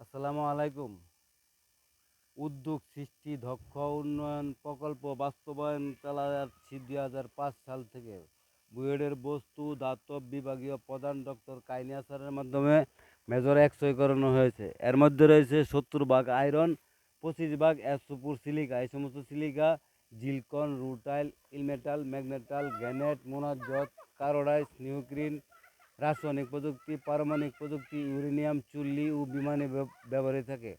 আসসালামু আলাইকুম। উদ্যোগ, সৃষ্টি, দক্ষ, উন্নয়ন, প্রকল্প, বাস্তবায়ন চালা যাচ্ছে দুই হাজার পাঁচ সাল থেকে বুয়েটের বস্তু, দাতব বিভাগীয় প্রধান ডক্টর কাইনিয়া স্যারের মাধ্যমে মেজর এক্সরে করানো হয়েছে। এর মধ্যে রয়েছে সত্তর ভাগ আয়রন, পঁচিশ ভাগ অ্যাসুপুর সিলিকা। এই সমস্ত silica, zircon, rutile, ilmenite, magnetite garnet monazite কারোডাইস, নিউক্রিন রাসায়নিক প্রযুক্তি, পারমাণবিক প্রযুক্তি, ইউরেনিয়াম, চুল্লি ও বিমানে ব্যবহৃত থাকে।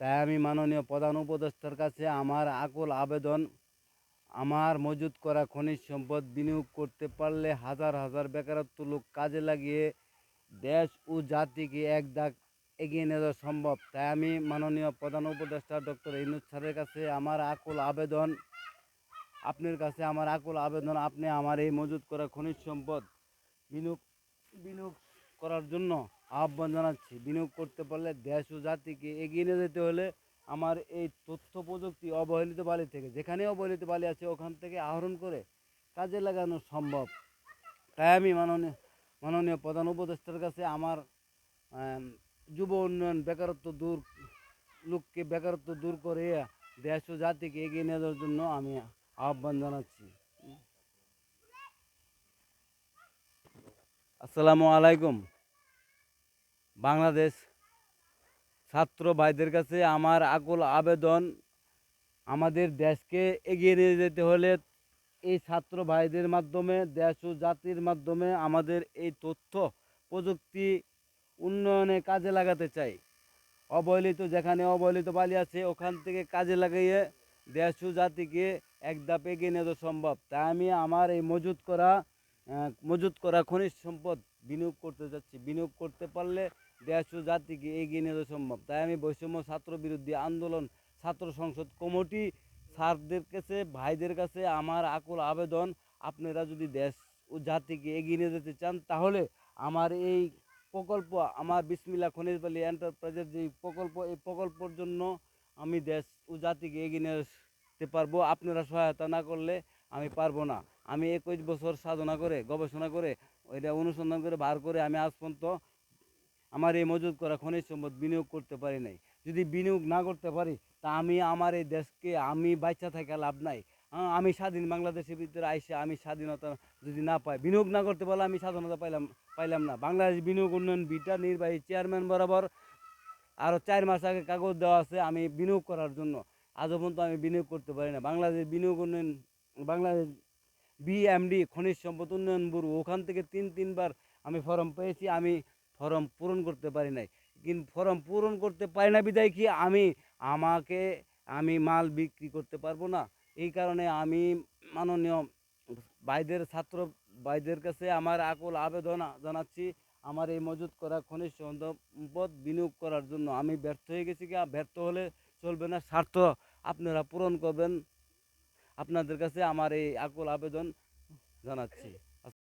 তাই আমি মাননীয় প্রধান উপদেষ্টার কাছে আমার আকুল আবেদন, আমার মজুত করা খনিজ সম্পদ বিনিয়োগ করতে পারলে হাজার হাজার বেকারত্ব লোক কাজে লাগিয়ে দেশ ও জাতিকে এক দাগ এগিয়ে নেওয়া সম্ভব। তাই আমি মাননীয় প্রধান উপদেষ্টা ডক্টর ইনুজ স্যারের কাছে আমার আকুল আবেদন, আপনার কাছে আমার আকুল আবেদন, আপনি আমার এই মজুত করা খনিজ সম্পদ বিনিয়োগ বিনিয়োগ করার জন্য আহ্বান জানাচ্ছি। বিনিয়োগ করতে পারলে দেশ ও জাতিকে এগিয়ে নিয়ে যেতে হলে আমার এই তথ্য প্রযুক্তি অবহেলিত বালি থেকে যেখানে অবহেলিত বালি আছে, ওখান থেকে আহরণ করে কাজে লাগানো সম্ভব। তাই আমি মাননীয় মাননীয় প্রধান উপদেষ্টার কাছে আমার যুব উন্নয়ন বেকারত্ব দূর, লোককে বেকারত্ব দূর করে দেশ ও জাতিকে এগিয়ে নিয়ে যাওয়ার জন্য আমি আহ্বান জানাচ্ছি। আসসালামু আলাইকুম। বাংলাদেশ ছাত্র ভাইদের কাছে আমার আকুল আবেদন, আমাদের দেশকে এগিয়ে নিয়ে যেতে হলে এই ছাত্র ভাইদের মাধ্যমে, দেশ ও জাতির মাধ্যমে আমাদের এই তথ্য, প্রযুক্তি উন্নয়নে কাজে লাগাতে চাই। অবহেলিত, যেখানে অবহেলিত বালি আছে, ওখান থেকে কাজে লাগিয়ে দেশ ও জাতিকে এক ধাপ এগিয়ে নেওয়া সম্ভব। তাই আমি আমার এই মজুত করা মজুত করা খনিজ সম্পদ বিনিয়োগ করতে যাচ্ছি। বিনিয়োগ করতে পারলে দেশ ও জাতিকে এগিয়ে নিয়ে যাওয়া সম্ভব। তাই আমি বৈষম্য ছাত্র বিরোধী আন্দোলন, ছাত্র সংসদ কমিটি, স্যারদের কাছে, ভাইদের কাছে আমার আকুল আবেদন, আপনারা যদি দেশ ও জাতিকে এগিয়ে নিয়ে যেতে চান, তাহলে আমার এই প্রকল্প, আমার বিসমিল্লা খনিজ বালি এন্টারপ্রাইজের যে প্রকল্প, এই প্রকল্পর জন্য আমি দেশ ও জাতিকে এগিয়ে নিয়ে যেতে পারব। আপনারা সহায়তা না করলে আমি পারব না। আমি একুশ বছর সাধনা করে, গবেষণা করে, ওইটা অনুসন্ধান করে বার করে আমি আজ পর্যন্ত আমার এই মজুত করা খনিজ সম্পদ বিনিয়োগ করতে পারি নাই। যদি বিনিয়োগ না করতে পারি, তা আমি আমার এই দেশকে আমি বাচ্চা থাকা লাভ নাই। আমি স্বাধীন বাংলাদেশের ভিতরে আইসে আমি স্বাধীনতা যদি না পাই, বিনিয়োগ না করতে পারলে আমি স্বাধীনতা পাইলাম পাইলাম না। বাংলাদেশ বিনিয়োগ উন্নয়ন বিটা নির্বাহী চেয়ারম্যান বরাবর আরও চার মাস আগে কাগজ দেওয়া আছে আমি বিনিয়োগ করার জন্য। আজও পর্যন্ত আমি বিনিয়োগ করতে পারি না। বাংলাদেশ বিনিয়োগ উন্নয়ন, বাংলাদেশ বিএমডি খনিজ সম্পদ উন্নয়ন ব্যুরো। ওখান থেকে তিন, তিনবার আমি ফর্ম পেয়েছি, আমি ফর্ম পূরণ করতে পারি নাই। কিন্তু ফর্ম পূরণ করতে পারি না বিদায় কি আমি, আমাকে আমি মাল বিক্রি করতে পারব না? এই কারণে আমি মাননীয় ভাইদের ছাত্র, ভাইদের কাছে আমার আকুল আবেদন জানাচ্ছি, আমার এই মজুত করা খনিজ সম্পদ বিনিয়োগ করার জন্য। আমি ব্যর্থ হয়ে গেছি কি ব্যর্থ হলে চলবে না। স্বার্থ আপনারা পূরণ করবেন। আপনাদের কাছে আমার এই আকুল আবেদন জানাচ্ছি।